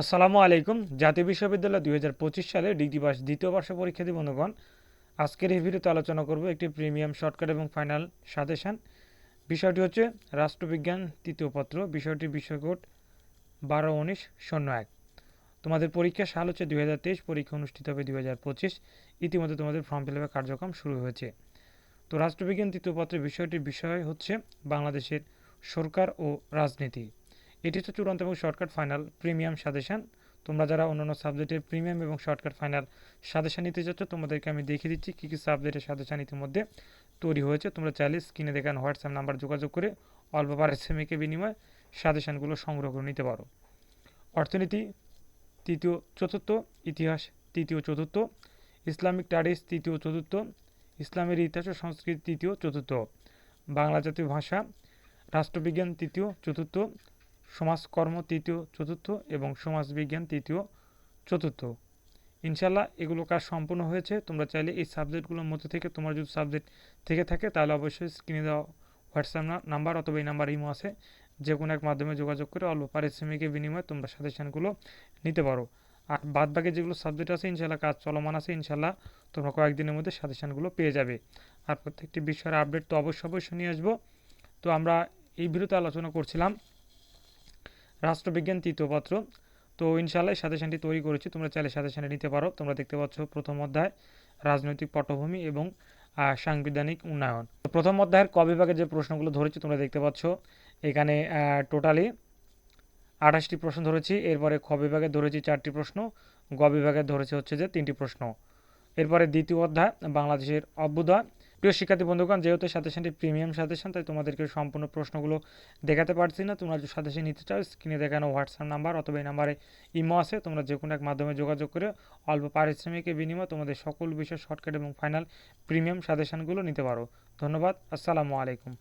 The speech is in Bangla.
আসসালামু আলাইকুম। জাতীয় বিশ্ববিদ্যালয় দুই হাজার পঁচিশ সালে ডিগ্রি পাস দ্বিতীয় বর্ষ পরীক্ষার্থী বন্ধুগণ। আজকের এই ভিডিওতে আলোচনা করব একটি প্রিমিয়াম শর্টকাট এবং ফাইনাল সাজেশন। বিষয়টি হচ্ছে রাষ্ট্রবিজ্ঞান তৃতীয় পত্র বিষয়টি বিষয়কোড বারো উনিশ শূন্য এক। তোমাদের পরীক্ষা সাল হচ্ছে দুই হাজার তেইশ, পরীক্ষা অনুষ্ঠিত হবে দুই হাজার পঁচিশ। ইতিমধ্যে তোমাদের ফর্ম ফিল আপের কার্যক্রম শুরু হয়েছে। তো রাষ্ট্রবিজ্ঞান তৃতীয় পত্রের বিষয়টির বিষয় হচ্ছে বাংলাদেশের সরকার ও রাজনীতি। এটি হচ্ছে চূড়ান্ত এবং শর্টকাট ফাইনাল প্রিমিয়াম সাজেশন তোমরা যারা অন্যান্য সাবজেক্টের প্রিমিয়াম এবং শর্টকাট ফাইনাল সাজেশন নিতে চাচ্ছ, তোমাদেরকে আমি দেখিয়ে দিচ্ছি কী কী সাবজেক্টের সাজেশন ইতিমধ্যে তৈরি হয়েছে। তোমরা চাইলে স্ক্রিনে দেখান হোয়াটসঅ্যাপ নাম্বার যোগাযোগ করে অল্প পারিশ্রমিকের বিনিময়ে সাজেশনগুলো সংগ্রহ করে নিতে পারো। অর্থনীতি, তৃতীয়, চতুর্থ, ইতিহাস, তৃতীয়, চতুর্থ, ইসলামিক স্টাডিজ তৃতীয়, চতুর্থ, ইসলামের ইতিহাস ও সংস্কৃতি, তৃতীয়, চতুর্থ, বাংলা জাতীয় ভাষা, রাষ্ট্রবিজ্ঞান, তৃতীয়, চতুর্থ সমাজকর্ম তৃতীয়, চতুর্থ এবং সমাজবিজ্ঞান তৃতীয়, চতুর্থ। ইনশাল্লাহ এগুলো কাজ সম্পূর্ণ হয়েছে। তোমরা চাইলে এই সাবজেক্টগুলোর মধ্যে থেকে তোমার যদি সাবজেক্ট থেকে থাকে, তাহলে অবশ্যই স্ক্রিনে দেওয়া হোয়াটসঅ্যাপ নাম্বার অথবা এই নাম্বার ইমো আছে। যে কোনো এক মাধ্যমে যোগাযোগ করে অল্প পারিশ্রমিকের বিনিময়ে তোমরা সাজেশনগুলো নিতে পারো। আর বাদ বাকি যেগুলো সাবজেক্ট আছে ইনশাল্লাহ কাজ চলমান আছে ইনশাল্লাহ তোমরা কয়েকদিনের মধ্যে সাজেশনগুলো পেয়ে যাবে। আর প্রত্যেকটি বিষয়ের আপডেট তো অবশ্যই অবশ্যই নিয়ে আসব। তো আমরা এই ভিডিওতে আলোচনা করছিলাম। রাষ্ট্রবিজ্ঞান তৃতীয় পত্র। তো ইনশাল্লাহ সাজেশনটি তৈরি করেছি। তোমরা চাইলে সাজেশনে নিতে পারো। তোমরা দেখতে পাচ্ছ প্রথম অধ্যায়, রাজনৈতিক পটভূমি এবং সাংবিধানিক উন্নয়ন। প্রথম অধ্যায়ের ক বিভাগে যে প্রশ্নগুলো ধরেছি, তোমরা দেখতে পাচ্ছ। এখানে টোটালি আঠাশটি প্রশ্ন ধরেছি। এরপরে খ বিভাগে ধরেছি চারটি প্রশ্ন। গ বিভাগে ধরেছে হচ্ছে যে তিনটি প্রশ্ন। এরপরে দ্বিতীয় অধ্যায়, বাংলাদেশের অভ্যুদয় প্রিয় শিক্ষার্থী বন্ধুগণ, যেহেতু সাজেশনটি প্রিমিয়াম সাজেশন, তাই তোমাদেরকে সম্পূর্ণ প্রশ্নগুলো দেখাতে পারছি না। তোমরা যদি সাজেশন নিতে চাও, স্ক্রিনে দেখানো হোয়াটসঅ্যাপ নাম্বার অথবা এই নাম্বারে ইমো আছে। তোমরা যে কোনো এক মাধ্যমে যোগাযোগ করে অল্প পারিশ্রমিকের বিনিময়ে তোমাদের সকল বিষয় শর্টকাট এবং ফাইনাল প্রিমিয়াম সাজেশনগুলো নিতে পারো। ধন্যবাদ। আসসালামু আলাইকুম।